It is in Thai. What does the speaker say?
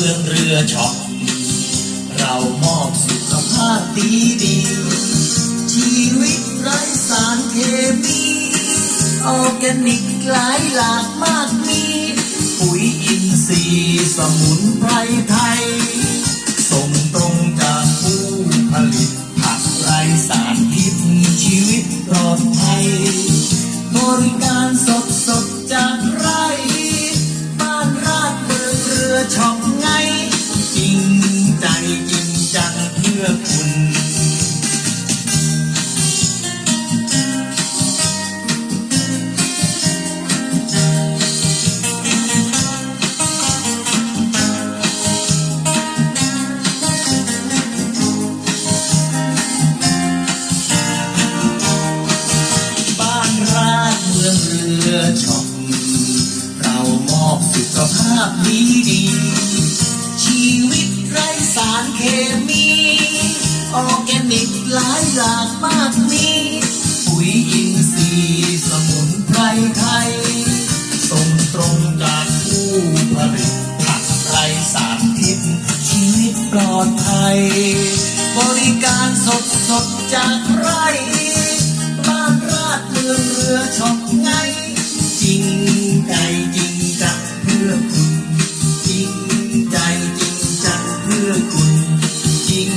มืองเรือช็อปเรามอบสุขภาพดีดีชีวิตไร้สารเคมีออร์แกนิกหลายหลากมากมี ปุ๋ยอินทรีย์สมุนไพรไทย ส่งตรงจากผู้ผลิต ผักไร้สารพิษชีวิตปลอดภัยบริการสดสดจากไร่บ้านราดเมืองเรือช็อป จังเพื่อคุณ บ้านราดเมืองเรือช็อปเรามอบสุขภาพดีดี ออร์แกนิกหลายหลากมากมีปุ๋ยอินทรีย์สมุนไพรไทย ส่งตรงจากผู้ผลิตผักไร้สารพิษชีวิตปลอดภัย บริการสดสดจากไร่บ้านราดเรือนเรือชมไงจริงใจจริงจังเพื่อคุณ จริงใจจริงจังเพื่อคุณจริง